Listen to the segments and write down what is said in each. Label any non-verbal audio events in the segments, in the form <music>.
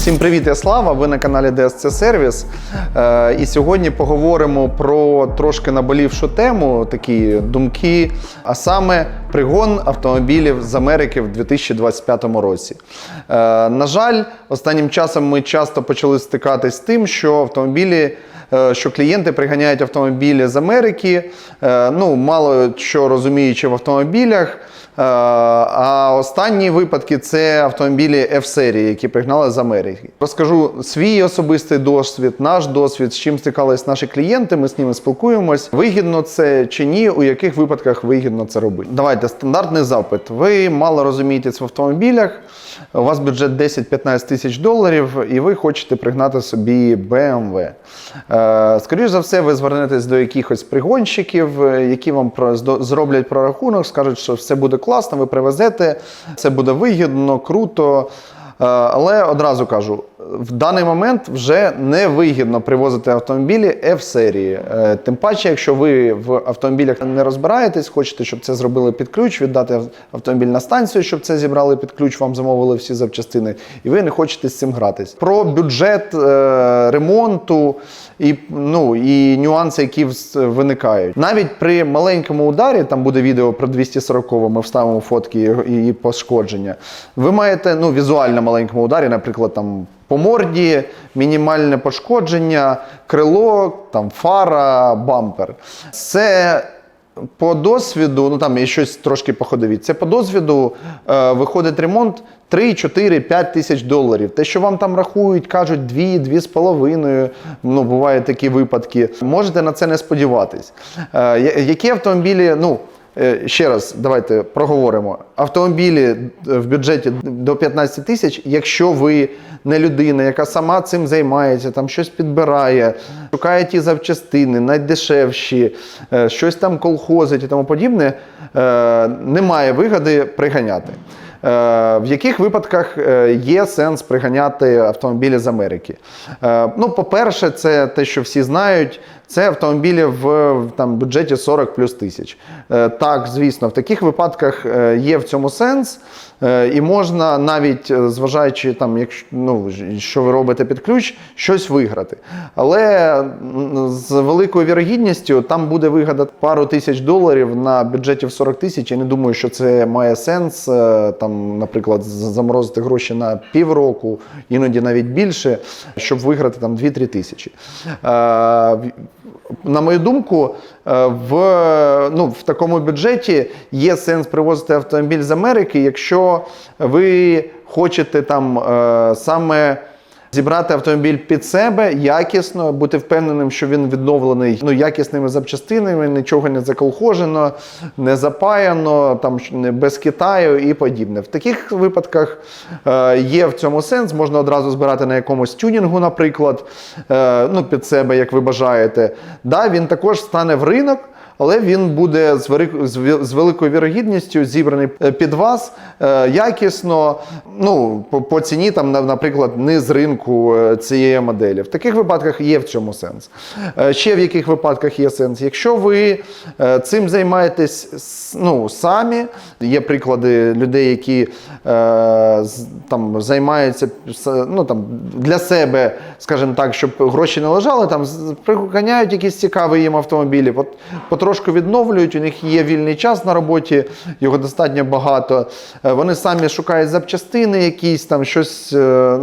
Всім привіт, я Слава. Ви на каналі DSC Сервіс. Е, і сьогодні поговоримо про трошки наболівшу тему, такі думки, а саме пригон автомобілів з Америки в 2025 році. Е, на жаль, останнім часом ми часто почали стикатись з тим, що автомобілі. е, Що клієнти приганяють автомобілі з Америки, е, ну мало що розуміючи в автомобілях. А останні випадки це автомобілі F-серії, які пригнали з Америки. Розкажу свій особистий досвід, наш досвід, з чим стикались наші клієнти. Ми з ними спілкуємось. Вигідно це чи ні, у яких випадках вигідно це робити. Давайте стандартний запит. Ви мало розумієтесь в автомобілях. У вас бюджет 10-15 тисяч доларів, і ви хочете пригнати собі BMW. Е, Скоріше за все, ви звернетесь до якихось пригонщиків, е, які вам зроблять прорахунок, скажуть, що все буде класно, ви привезете, це буде вигідно, круто. Е, Але одразу кажу, в даний момент вже не вигідно привозити автомобілі F-серії. Е, Тим паче, якщо ви в автомобілях не розбираєтесь, хочете, щоб це зробили під ключ, віддати автомобіль на станцію, щоб це зібрали під ключ, вам замовили всі запчастини, і ви не хочете з цим гратись. Про бюджет е, ремонту і, ну, і нюанси, які виникають. Навіть при маленькому ударі, там буде відео про 240, ми вставимо фотки і пошкодження. Ви маєте ну, візуально маленькому ударі, наприклад, там по морді, мінімальне пошкодження, крило, там фара, бампер. Це по досвіду, ну там і щось трошки походові. Це по досвіду е, виходить ремонт 3, 4, 5 тисяч доларів. Те, що вам там рахують, кажуть 2, 2 з половиною. Ну, бувають такі випадки. Можете на це не сподіватись. Е, які автомобілі, ну. Е, Ще раз давайте проговоримо. Автомобілі в бюджеті до 15 тисяч, якщо ви не людина, яка сама цим займається, там щось підбирає, шукає ті запчастини, найдешевші, е, щось там колхозить і тому подібне, е, немає вигоди приганяти. Е, В яких випадках е, є сенс приганяти автомобілі з Америки? Е, Ну, по-перше, це те, що всі знають, це автомобілі в там, бюджеті 40 плюс тисяч. Так, звісно, в таких випадках є в цьому сенс, і можна навіть е, зважаючи, там, якщо, ну, що ви робите під ключ, щось виграти. Але з великою вірогідністю там буде вигода пару тисяч доларів на бюджеті в 40 тисяч. Я не думаю, що це має сенс. е, Там, наприклад, заморозити гроші на півроку, іноді навіть більше, щоб виграти там 2-3 тисячі. Е, на мою думку, е, в, ну, в такому бюджеті є сенс привозити автомобіль з Америки, якщо ви хочете там е, саме. Зібрати автомобіль під себе якісно, бути впевненим, що він відновлений ну, якісними запчастинами, нічого не заколхожено, не запаяно, там не- без Китаю і подібне. В таких випадках е, є в цьому сенс. Можна одразу збирати на якомусь тюнінгу, наприклад, е, ну, під себе, як ви бажаєте. Да, він також стане в ринок. Але він буде з, великою вірогідністю зібраний е, під вас е, якісно, ну, по, ціні, там, наприклад, не з ринку е, цієї моделі. В таких випадках є в цьому сенс. Ще в яких випадках є сенс? Якщо ви цим займаєтесь ну, самі, є приклади людей, які там, займаються ну, там, для себе, скажімо так, щоб гроші не лежали, там приганяють якісь цікаві їм автомобілі, потрошку відновлюють, у них є вільний час на роботі, його достатньо багато. Е, Вони самі шукають запчастини якісь, там щось е,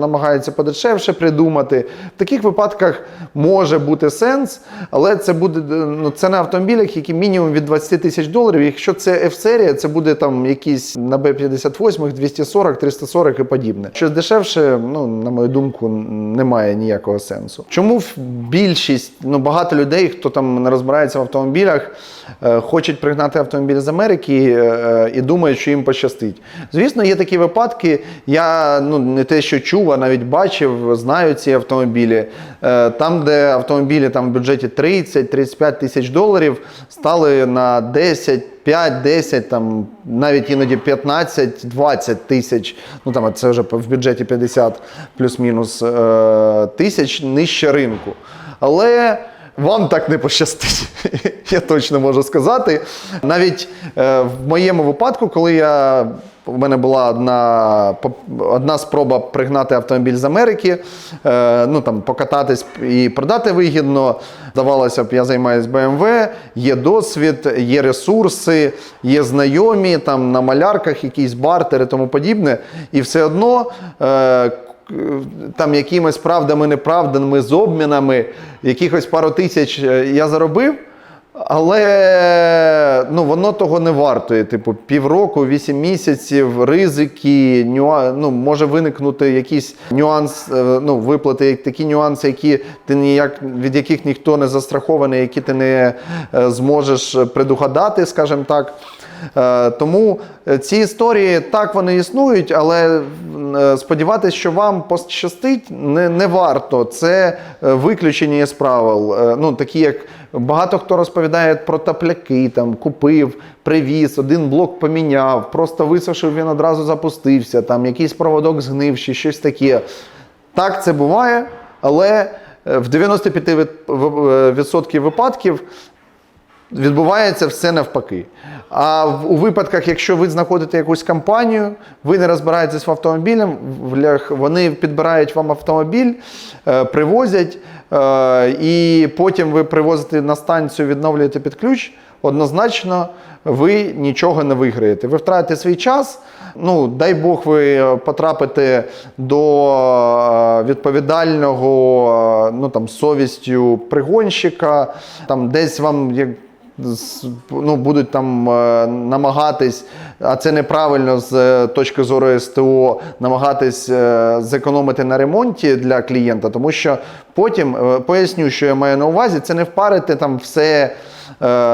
намагаються подешевше придумати. В таких випадках може бути сенс, але це буде е, ну, це на автомобілях, які мінімум від 20 тисяч доларів. Якщо це F-серія, це буде там якісь на B58, 240, 340 і подібне. Щось дешевше, ну, на мою думку, немає ніякого сенсу. Чому більшість, ну багато людей, хто там не розбирається в автомобілях, е, хочуть пригнати автомобіль з Америки е, і думають, що їм пощастить. Звісно, є такі випадки. Я ну не те, що чув, а навіть бачив, знаю ці автомобілі. Е, Там, де автомобілі там в бюджеті 30-35 тисяч доларів, стали на 10 5, 10, там, навіть іноді 15, 20 тисяч, ну там це вже в бюджеті 50 плюс-мінус е, тисяч нижче ринку. Але вам так не пощастить, <laughs> я точно можу сказати. Навіть е, в моєму випадку, коли я У мене була одна, одна спроба пригнати автомобіль з Америки, е, ну там покататись і продати вигідно. Здавалося б, я займаюся BMW, є досвід, є ресурси, є знайомі там на малярках, якісь бартери тому подібне. І все одно. Е, там якимись правдами, неправдами, з обмінами, якихось пару тисяч е, я заробив, але ну, воно того не вартує. Типу, півроку, вісім місяців, ризики, нюа... ну, може виникнути якийсь нюанс, е, ну, виплати, такі нюанси, які ти ніяк, від яких ніхто не застрахований, які ти не е, зможеш предугадати, скажімо так. Е, Тому е, ці історії так вони існують, але е, сподіватися, що вам пощастить, не, не варто. Це виключення з правил. Ну, такі як багато хто розповідає про тапляки, там купив, привіз, один блок поміняв, просто висушив, він одразу запустився, там якийсь проводок згнив, чи щось таке. Так це буває, але в 95% від- в- е, відсотків випадків відбувається все навпаки. А у випадках, якщо ви знаходите якусь компанію, ви не розбираєтесь в лях- вони підбирають вам автомобіль, е, привозять, е, і потім ви привозите на станцію, відновлюєте під ключ, однозначно ви нічого не виграєте. Ви втратите свій час. Ну, дай Бог, ви е, потрапите до відповідального, ну там совістю пригонщика, там десь вам як ну, будуть там е, намагатись, а це неправильно з е, точки зору СТО, намагатись е, зекономити на ремонті для клієнта, тому що потім поясню, що я маю на увазі, це не впарити там все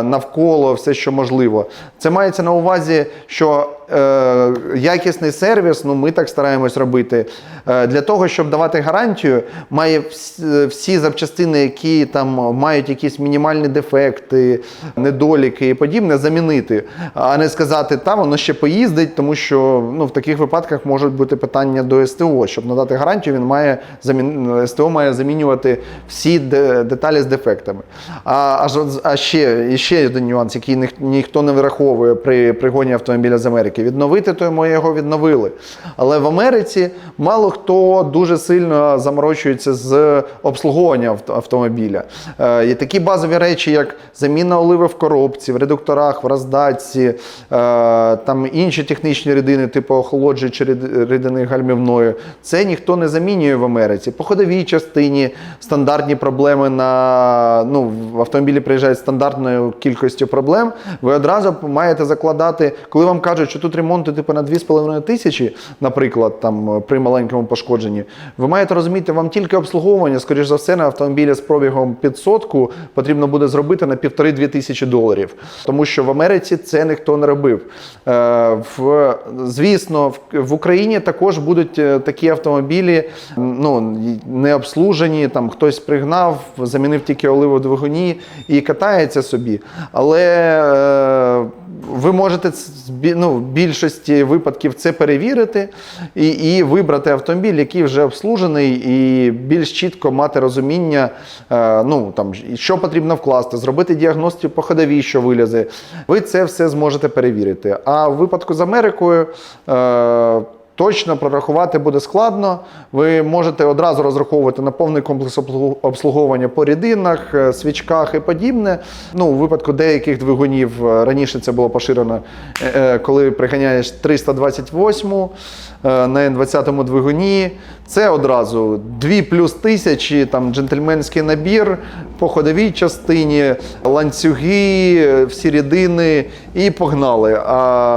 навколо, все, що можливо. Це мається на увазі, що е, якісний сервіс, ну ми так стараємось робити. Е, для того, щоб давати гарантію, має вс- всі запчастини, які там мають якісь мінімальні дефекти, недоліки і подібне, замінити, а не сказати, та воно ще поїздить, тому що ну, в таких випадках можуть бути питання до СТО. Щоб надати гарантію, він має замін... СТО має замінювати всі деталі з дефектами. А, а ще, ще один нюанс, який ніхто не враховує при пригоні автомобіля з Америки. Відновити, то ми його відновили. Але в Америці мало хто дуже сильно заморочується з обслуговуванням автомобіля. Е, Є такі базові речі, як заміна оливи в коробці, в редукторах, в роздатці, е, там інші технічні рідини, типу охолоджуючі рід- рідини гальмівною. Це ніхто не замінює в Америці. По ходовій частині стандартні проблеми на ну, в автомобілі приїжджають стандартною кількістю проблем. Ви одразу маєте закладати, коли вам кажуть, що тут ремонти типу на 2,5 тисячі, наприклад, там при маленькому пошкодженні, ви маєте розуміти, вам тільки обслуговування, скоріш за все, на автомобілі з пробігом під сотку потрібно буде зробити на півтори-дві тисячі доларів. Тому що в Америці це ніхто не робив. Е, в, звісно, в, Україні також будуть е, такі автомобілі, ну, не обслужені, там хтось пригнав, замінив тільки оливу двигуні і катається собі. Але е, ви можете ну, більшості випадків це перевірити і, і вибрати автомобіль, який вже обслужений, і більш чітко мати розуміння, е, ну, там, що потрібно вкласти, зробити діагностику по ходовій, що вилізе. Ви це все зможете перевірити. А в випадку з Америкою. Е, Точно прорахувати буде складно. Ви можете одразу розраховувати на повний комплекс обслуговування по рідинах, е, свічках і подібне. Ну, у випадку деяких двигунів е, раніше це було поширено, е, коли приганяєш 328 е, на N20 двигуні. Це одразу 2 плюс тисячі, там джентльменський набір по ходовій частині, ланцюги, всі рідини і погнали. А,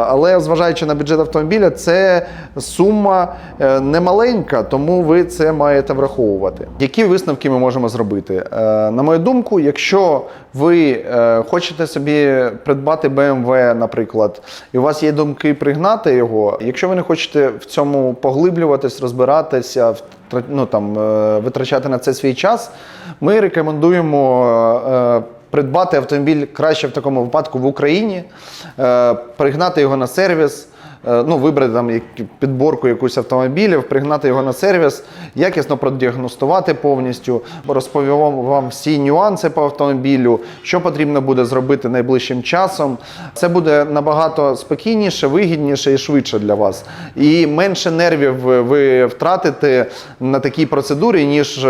але зважаючи на бюджет автомобіля, це сума е, немаленька, тому ви це маєте враховувати. Які висновки ми можемо зробити? Е, На мою думку, якщо ви е, хочете собі придбати BMW, наприклад, і у вас є думки пригнати його, якщо ви не хочете в цьому поглиблюватись, розбиратися, ну, там, витрачати на це свій час, ми рекомендуємо. Придбати автомобіль краще в такому випадку в Україні, пригнати його на сервіс, ну, вибрати там підборку якусь автомобілів, пригнати його на сервіс, якісно продіагностувати повністю, розповім вам всі нюанси по автомобілю, що потрібно буде зробити найближчим часом. Це буде набагато спокійніше, вигідніше і швидше для вас. І менше нервів ви- втратите на такій процедурі, ніж е,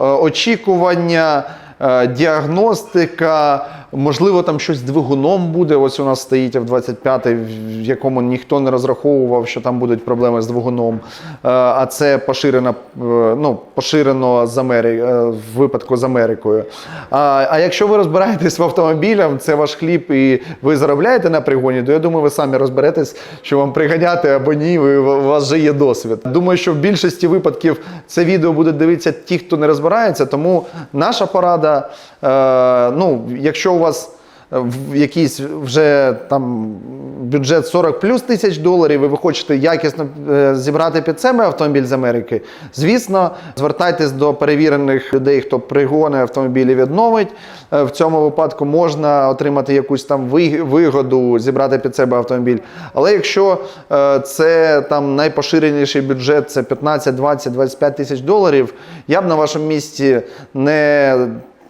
е, очікування. Е, Діагностика, можливо, там щось двигуном буде. Ось у нас стоїть F-25, в якому ніхто не розраховував, що там будуть проблеми з двигуном. Е, А це поширено, е, ну, поширено з Амери... в випадку з Америкою. А, а якщо ви розбираєтесь в автомобілях, це ваш хліб і ви заробляєте на пригоні, то я думаю, ви самі розберетесь, що вам приганяти або ні, ви, у вас вже є досвід. Думаю, що в більшості випадків це відео будуть дивитися ті, хто не розбирається, тому наша порада, е, ну, якщо у вас в якийсь вже там бюджет 40 плюс тисяч доларів, і ви хочете якісно е, зібрати під себе автомобіль з Америки, звісно, звертайтесь до перевірених людей, хто пригони автомобілі відновить. Е, В цьому випадку можна отримати якусь там вигоду, зібрати під себе автомобіль. Але якщо е, це там найпоширеніший бюджет, це 15, 20, 25 тисяч доларів, я б на вашому місці не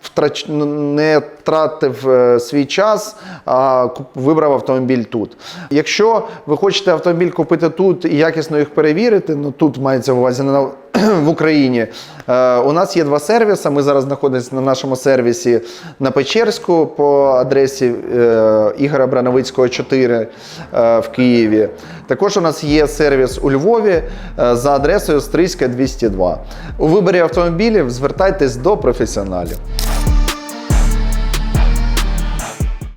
втрач... не тратив е, свій час, а вибрав автомобіль тут. Якщо ви хочете автомобіль купити тут і якісно їх перевірити, ну тут мається в увазі на в Україні. Е, у нас є два сервіси. Ми зараз знаходимося на нашому сервісі на Печерську по адресі е, Ігоря Брановицького 4 е, в Києві. Також у нас є сервіс у Львові за адресою Стрийська 202. У виборі автомобілів звертайтесь до професіоналів.